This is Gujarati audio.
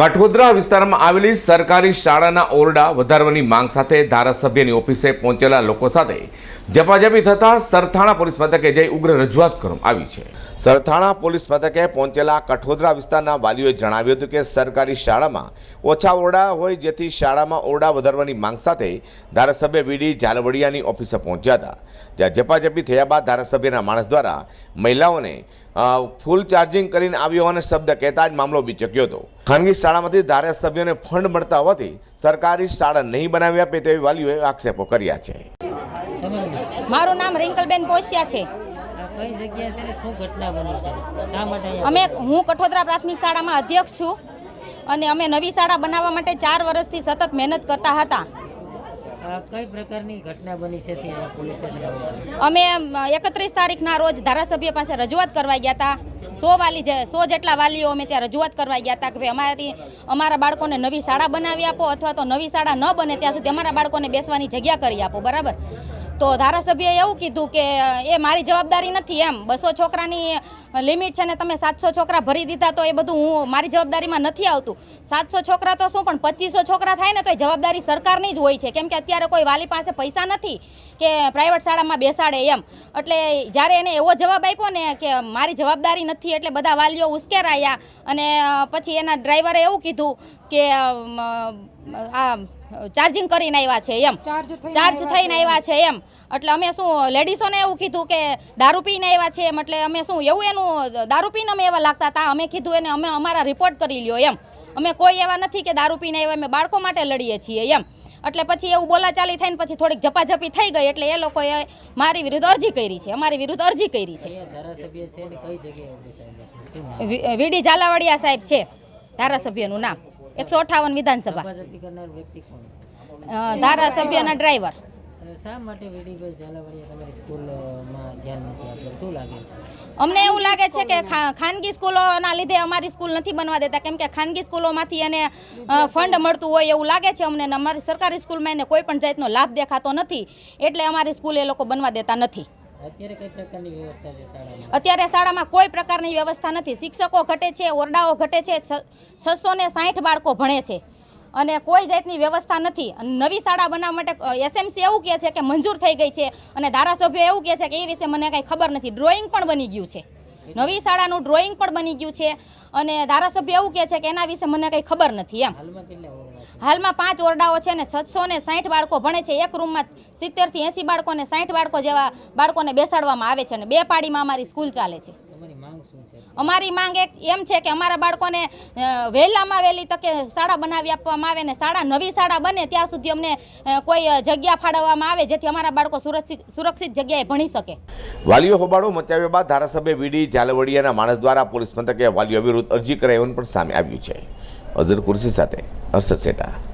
કઠોદરા વિસ્તારમાં આવેલી સરકારી શાળાના ઓરડા વધારવાની માંગ સાથે ધારાસભ્યની ઓફિસે પહોંચેલા લોકો સાથે જપાજપી થતાં સરથાણા પોલીસ મથકે જઈ ઉગ્ર રજૂઆત કરવામાં આવી છે. સરથાણા પોલીસ મથકે પહોંચેલા કઠોદરા વિસ્તારના વાલીઓએ જણાવ્યું હતું કે સરકારી શાળામાં ઓછા ઓરડા હોય જેથી શાળામાં ઓરડા વધારવાની માંગ સાથે ધારાસભ્ય વીડી ઝાલવડિયાની ઓફિસે પહોંચ્યા હતા. જ્યાં જપાજપી થયા બાદ ધારાસભ્યના માણસ દ્વારા મહિલાઓને ફૂલ ચાર્જિંગ કરીને આવ્યો અને શબ્દ કહેતા જ મામલો બીચક્યો હતો. ખાનગી શાળામાંથી ધારાસભ્યોને ફંડ મળતા હોવાથી સરકારી શાળા નહીં બનાવી આપે તેવી વાલીઓએ આક્ષેપો કર્યા છે. મારું નામ રિંકલબેન પોસ્યા છે. આ કઈ જગ્યા છે ને શું ઘટના બની છે? શા માટે અહીંયા અમે હું કઠોદરા પ્રાથમિક શાળામાં અધ્યક્ષ છું અને અમે નવી શાળા બનાવવા માટે ચાર વર્ષથી સતત મહેનત કરતા હતા. અમે, એકત્રીસ તારીખના રોજ ધારાસભ્ય પાસે રજૂઆત કરવા ગયા હતા. સો વાલી જે, સો જેટલા વાલીઓ અમે ત્યાં રજૂઆત કરવા ગયા હતા કે ભાઈ અમારી, અમારા બાળકોને નવી શાળા બનાવી આપો અથવા તો નવી શાળા ન બને ત્યાં સુધી અમારા બાળકોને બેસવાની જગ્યા કરી આપો, બરાબર? તો ધારાસભ્યએ એવું કીધું કે, એ મારી જવાબદારી નથી એમ. બસો છોકરાની લિમિટ છે ને તમે સાતસો છોકરા ભરી દીધા તો એ બધું હું મારી જવાબદારીમાં નથી આવતું. સાતસો છોકરા તો શું, પણ પચીસો છોકરા થાય ને તો એ જવાબદારી સરકારની જ હોય છે. કેમ કે અત્યારે કોઈ વાલી પાસે પૈસા નથી કે પ્રાઇવેટ શાળામાં બેસાડે એમ. એટલે જ્યારે એને એવો જવાબ આપ્યો ને કે મારી જવાબદારી નથી એટલે બધા વાલીઓ ઉશ્કેરાયા અને પછી એના ડ્રાઈવરે એવું કીધું કે આ ચાર્જિંગ કરીને આવ્યા છે એમ. ચાર્જ થઈને આવ્યા છે. એમ. એટલે અમે શું લેડીઝોને એવું કીધું કે દારૂ પીને આવ્યા છે એમ એટલે અમે શું એવું એનું દારૂ પીને અમે એવા લાગતા હતા. અમે કીધું એને અમે અમારા રિપોર્ટ કરી લ્યો એમ. અમે કોઈ એવા નથી કે દારૂ પીને આવ્યા અમે બાળકો માટે લડીએ છીએ એમ. એટલે પછી એવું બોલાચાલી થઈને પછી થોડીક ઝપાઝપી થઈ ગઈ એટલે એ લોકોએ મારી વિરુદ્ધ અરજી કરી છે. અમારી વિરુદ્ધ અરજી કરી છે. વીડી ઝાલાવાડિયા સાહેબ છે. ધારાસભ્યનું નામ. એકસો અઠાવન વિધાનસભા. ધારાસભ્યના ડ્રાઈવર. અમને એવું લાગે છે કે ખાનગી સ્કૂલોના લીધે અમારી સ્કૂલ નથી બનવા દેતા. કેમ કે ખાનગી સ્કૂલોમાંથી એને ફંડ મળતું હોય એવું લાગે છે અમને. અમારી સરકારી સ્કૂલમાં એને કોઈ પણ જાતનો લાભ દેખાતો નથી. એટલે અમારી સ્કૂલ એ લોકો બનવા દેતા નથી. અત્યારે કઈ પ્રકારની વ્યવસ્થા છે શાળામાં? અત્યારે શાળામાં કોઈ પ્રકારની વ્યવસ્થા નથી. શિક્ષકો ઘટે છે ઓરડાઓ ઘટે છે છસો ને સાઠ બાળકો ભણે છે. અને કોઈ જાતની વ્યવસ્થા નથી. અને નવી શાળા બનાવવા માટે એસએમસી એવું કહે છે કે મંજૂર થઈ ગઈ છે અને ધારાસભ્ય એવું કહે છે કે એ વિશે મને કાંઈ ખબર નથી. ડ્રોઈંગ પણ બની ગયું છે. નવી શાળાનું ડ્રોઈંગ પણ બની ગયું છે અને ધારાસભ્ય એવું કહે છે કે એના વિશે મને કંઈ ખબર નથી એમ. હાલમાં પાંચ ઓરડાઓ છે ને છસો ને સાઠ બાળકો ભણે છે. એક રૂમમાં સિત્તેરથી એંસી બાળકોને સાઠ બાળકો જેવા બાળકોને બેસાડવામાં આવે છે અને બે પાડીમાં અમારી સ્કૂલ ચાલે છે. અમારી માંગ એક એમ છે કે અમારા બાળકોને વહેલામાં વહેલી તકે શાળા બનાવી આપવામાં આવે ને શાળા નવી શાળા બને ત્યાં સુધી અમને કોઈ જગ્યા ફાળવવામાં આવે જેથી અમારા બાળકો સુરક્ષિત સુરક્ષિત જગ્યાએ ભણી શકે. વાલીઓ હોબાળો મચાવ્યા બાદ ધારાસભ્ય વીડી ઝાલવડિયાના માણસ દ્વારા પોલીસ મથકે વાલીઓ વિરુદ્ધ અરજી કરાઈ પણ સામે આવ્યું છે. અઝર કુરશી સાથે હર્ષદ શેઠા